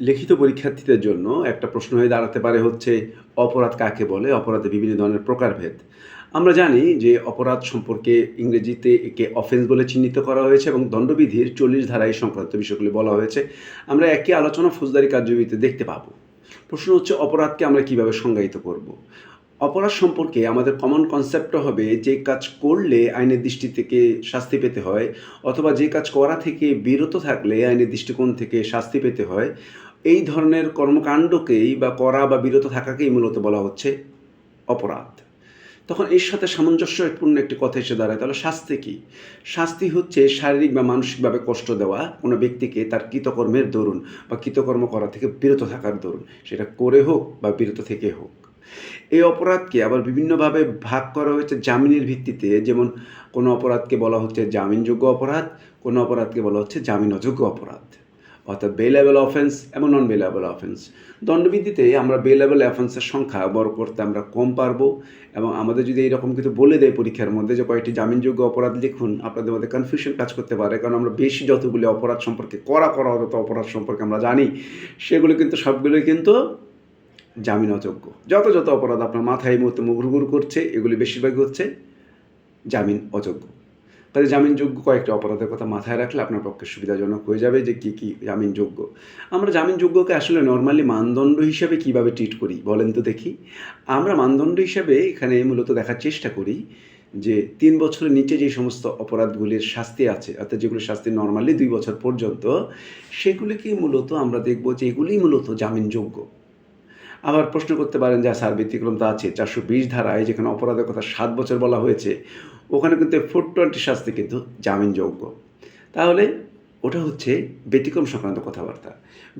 লিখিত পরীক্ষার্থীদের জন্য একটা প্রশ্ন হয়ে দাঁড়াতে পারে হচ্ছে, অপরাধ কাকে বলে? অপরাধে বিভিন্ন ধরনের প্রকারভেদ। আমরা জানি যে অপরাধ সম্পর্কে ইংরেজিতে একে অফেন্স বলে চিহ্নিত করা হয়েছে এবং দণ্ডবিধির চল্লিশ ধারায় সংক্রান্ত বিষয়গুলি বলা হয়েছে। আমরা একই আলোচনা ফৌজদারি কার্যবিধিতে দেখতে পাবো। প্রশ্ন হচ্ছে, অপরাধকে আমরা কীভাবে সংজ্ঞায়িত করব। অপরাধ সম্পর্কে আমাদের কমন কনসেপ্টটা হবে যে কাজ করলে আইনের দৃষ্টি থেকে শাস্তি পেতে হয়, অথবা যে কাজ করা থেকে বিরত থাকলে আইনের দৃষ্টিকোণ থেকে শাস্তি পেতে হয় এই ধরনের কর্মকাণ্ডকেই বা করা বা বিরত থাকাকেই মূলত বলা হচ্ছে অপরাধ। তখন এর সাথে সামঞ্জস্যপূর্ণ একটি কথা এসে দাঁড়ায়, তাহলে শাস্তি কী? শাস্তি হচ্ছে শারীরিক বা মানসিকভাবে কষ্ট দেওয়া কোনো ব্যক্তিকে তার কৃতকর্মের দরুন বা কৃতকর্ম করা থেকে বিরত থাকার দরুন, সেটা করে হোক বা বিরত থেকে হোক। এই অপরাধকে আবার বিভিন্নভাবে ভাগ করা হয়েছে জামিনের ভিত্তিতে, যেমন কোনো অপরাধকে বলা হচ্ছে জামিনযোগ্য অপরাধ, কোনো অপরাধকে বলা হচ্ছে জামিন অযোগ্য অপরাধ। অর্থাৎ বেলেবল অফেন্স এবং নন বেলেবল অফেন্স দণ্ডবিধিতে আমরা বেলেবল অফেন্সের সংখ্যা বড় করতে আমরা কম পারব এবং আমাদের যদি এইরকম কিছু বলে দেয় পরীক্ষার মধ্যে যে কয়েকটি জামিনযোগ্য অপরাধ লিখুন, আপনাদের মধ্যে কনফিউশন কাজ করতে পারে। কারণ আমরা বেশি যতগুলি অপরাধ সম্পর্কে করা করা যত অপরাধ সম্পর্কে আমরা জানি, সেগুলো কিন্তু সবগুলোই কিন্তু জামিন অযোগ্য যত যত অপরাধ আপনার মাথায় এই মুহূর্তে মুগুরগুর করছে, এগুলি বেশিরভাগই হচ্ছে জামিন অযোগ্য তাহলে জামিনযোগ্য কয়েকটা অপরাধের কথা মাথায় রাখলে আপনার পক্ষে সুবিধাজনক হয়ে যাবে যে কী কী জামিনযোগ্য। আমরা জামিনযোগ্যকে আসলে নর্মালি মানদণ্ড হিসাবে কীভাবে ট্রিট করি, বলেন তো দেখি। আমরা মানদণ্ড হিসাবে এখানে মূলত দেখার চেষ্টা করি যে তিন বছরের নিচে যে সমস্ত অপরাধগুলির শাস্তি আছে, অর্থাৎ যেগুলো শাস্তি নর্মালি দুই বছর পর্যন্ত সেগুলিকে মূলত আমরা দেখব যে এগুলি মূলত জামিনযোগ্য। আবার প্রশ্ন করতে পারেন যে, স্যার, ব্যতিক্রম তো আছে, চারশো বিশ ধারায় যেখানে অপরাধের কথা সাত বছর বলা হয়েছে ওখানে কিন্তু ফোর টোয়েন্টি শাস্তি কিন্তু জামিনযোগ্য। তাহলে ওটা হচ্ছে ব্যতিক্রম সংক্রান্ত কথাবার্তা।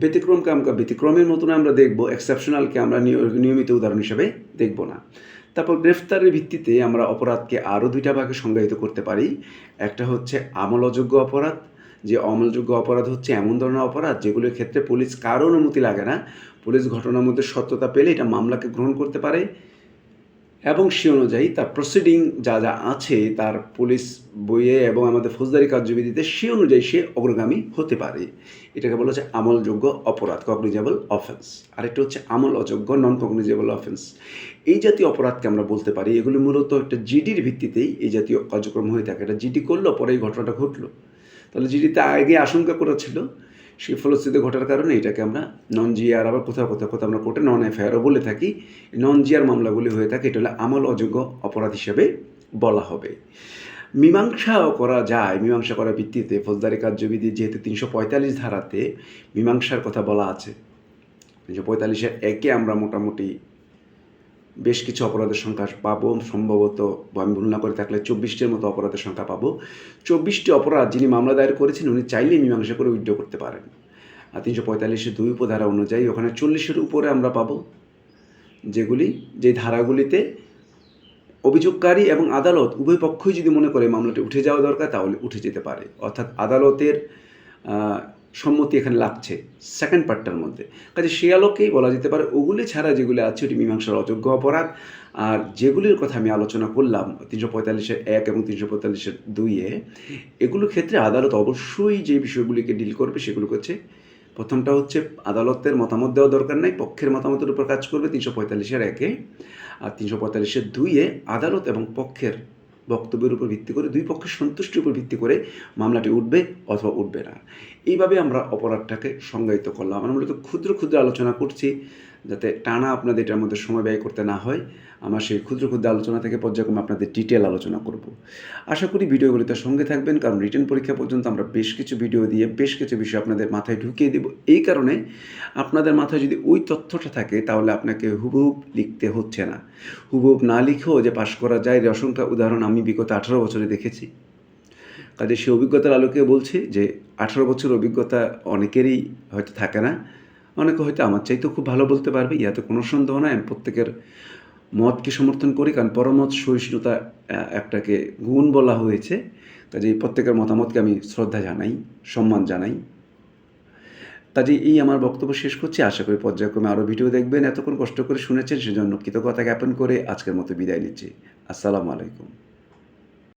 ব্যতিক্রমকে আমরা, ব্যতিক্রমের মতন আমরা দেখব এক্সেপশনালকে আমরা নিয়মিত উদাহরণ হিসেবে দেখব না। তারপর গ্রেফতারের ভিত্তিতে আমরা অপরাধকে আরও দুইটা ভাগে সংজ্ঞায়িত করতে পারি। একটা হচ্ছে আমল অযোগ্য অপরাধ, যে অমলযোগ্য অপরাধ হচ্ছে এমন ধরনের অপরাধ যেগুলোর ক্ষেত্রে পুলিশ কারও অনুমতি লাগে না। পুলিশ ঘটনার মধ্যে সত্যতা পেলে এটা মামলাকে গ্রহণ করতে পারে। এবং সে অনুযায়ী তার প্রসিডিং যা যা আছে তার পুলিশ বইয়ে এবং আমাদের ফৌজদারি কার্যবিধিতে সে অনুযায়ী সে অগ্রগামী হতে পারে। এটাকে বলা হচ্ছে আমলযোগ্য অপরাধ কগনিজেবল অফেন্স আরেকটা হচ্ছে আমল অযোগ্য নন কগনিজেবল অফেন্স এই জাতীয় অপরাধকে আমরা বলতে পারি, এগুলো মূলত একটা জিডির ভিত্তিতেই এই জাতীয় কার্যক্রম হয়ে থাকে। এটা জিডি করল, পরে এই ঘটনাটা ঘটলো। তাহলে জিডিতে আগে আশঙ্কা করেছিল সেই ফলশ্রুতিতে ঘটার কারণে এটাকে আমরা নন জিয়ার আবার কোথাও কোথাও কোথাও আমরা কোর্টে নন এফআইআরও বলে থাকি। নন জিয়ার মামলাগুলি হয়ে থাকে, এটা হলো আমল অযোগ্য অপরাধ হিসেবে বলা হবে। মীমাংসাও করা যায়, মীমাংসা করার ভিত্তিতে ফৌজদারি কার্যবিধি যেহেতু তিনশো পঁয়তাল্লিশ ধারাতে মীমাংসার কথা বলা আছে। তিনশো পঁয়তাল্লিশের একে আমরা মোটামুটি বেশ কিছু অপরাধের সংখ্যা পাবো, সম্ভবত আমি ভুল না করে থাকলে চব্বিশটির মতো অপরাধের সংখ্যা পাবো। চব্বিশটি অপরাধ যিনি মামলা দায়ের করেছেন, উনি চাইলেই মীমাংসা করে উইথড্র করতে পারেন। আর তিনশো পঁয়তাল্লিশের দুই উপধারা অনুযায়ী ওখানে চল্লিশের উপরে আমরা পাবো, যেগুলি, যে ধারাগুলিতে অভিযোগকারী এবং আদালত উভয় পক্ষই যদি মনে করে মামলাটি উঠে যাওয়া দরকার, তাহলে উঠে যেতে পারে। অর্থাৎ আদালতের সম্মতি এখানে লাগছে সেকেন্ড পার্টটার মধ্যে। কাজে সে আলোকেই বলা যেতে পারে, ওগুলি ছাড়া যেগুলি আছে, ওটি মীমাংসার অযোগ্য অপরাধ। আর যেগুলির কথা আমি আলোচনা করলাম, তিনশো পঁয়তাল্লিশের এক এবং তিনশো পঁয়তাল্লিশের দুইয়ে, এগুলোর ক্ষেত্রে আদালত অবশ্যই যে বিষয়গুলিকে ডিল করবে সেগুলো হচ্ছে প্রথমটা হচ্ছে, আদালতের মতামত দেওয়া দরকার নাই, পক্ষের মতামতের উপর কাজ করবে তিনশো পঁয়তাল্লিশের একে। আর তিনশো পঁয়তাল্লিশের দুইয়ে, আদালত এবং পক্ষের বক্তব্যের উপর ভিত্তি করে, দুই পক্ষের সন্তুষ্টির উপর ভিত্তি করে মামলাটি উঠবে অথবা উঠবে না। এইভাবে আমরা অপরাধটাকে সংজ্ঞায়িত করলাম। আমরা মূলত ক্ষুদ্র ক্ষুদ্র আলোচনা করছি। যাতে টানা আপনাদের এটার মধ্যে সময় ব্যয় করতে না হয়, আমার সেই ক্ষুদ্র ক্ষুদ্র আলোচনা থেকে পর্যায়ক্রমে আপনাদের ডিটেল আলোচনা করব। আশা করি ভিডিওগুলিতে সঙ্গে থাকবেন, কারণ রিটার্ন পরীক্ষা পর্যন্ত আমরা বেশ কিছু ভিডিও দিয়ে বেশ কিছু বিষয় আপনাদের মাথায় ঢুকিয়ে দেব। এই কারণে আপনাদের মাথায় যদি ওই তথ্যটা থাকে, তাহলে আপনাকে হুবহুব লিখতে হচ্ছে না। হুবহুব না লিখেও যে পাশ করা যায়, এর অসংখ্য উদাহরণ আমি বিগত আঠারো বছরে দেখেছি। কাজে সে অভিজ্ঞতার আলোকে বলছি যে, আঠারো বছর অভিজ্ঞতা অনেকেরই হয়তো থাকে না। অনেকে হয়তো আমার চাইতেও খুব ভালো বলতে পারবে ইয়াতে কোনো সন্দেহ নয় আমি প্রত্যেকের মতকে সমর্থন করি, কারণ পরমত সহিষ্ণুতা একটাকে গুণ বলা হয়েছে। কাজে প্রত্যেকের মতামতকে আমি শ্রদ্ধা জানাই, সম্মান জানাই। কাজে এই আমার বক্তব্য শেষ করছি। আশা করি পর্যায়ক্রমে আরও ভিডিও দেখবেন। এতক্ষণ কষ্ট করে শুনেছেন, সেজন্য কৃতজ্ঞতা জ্ঞাপন করে আজকের মতো বিদায় নিচ্ছি। আসসালামু আলাইকুম।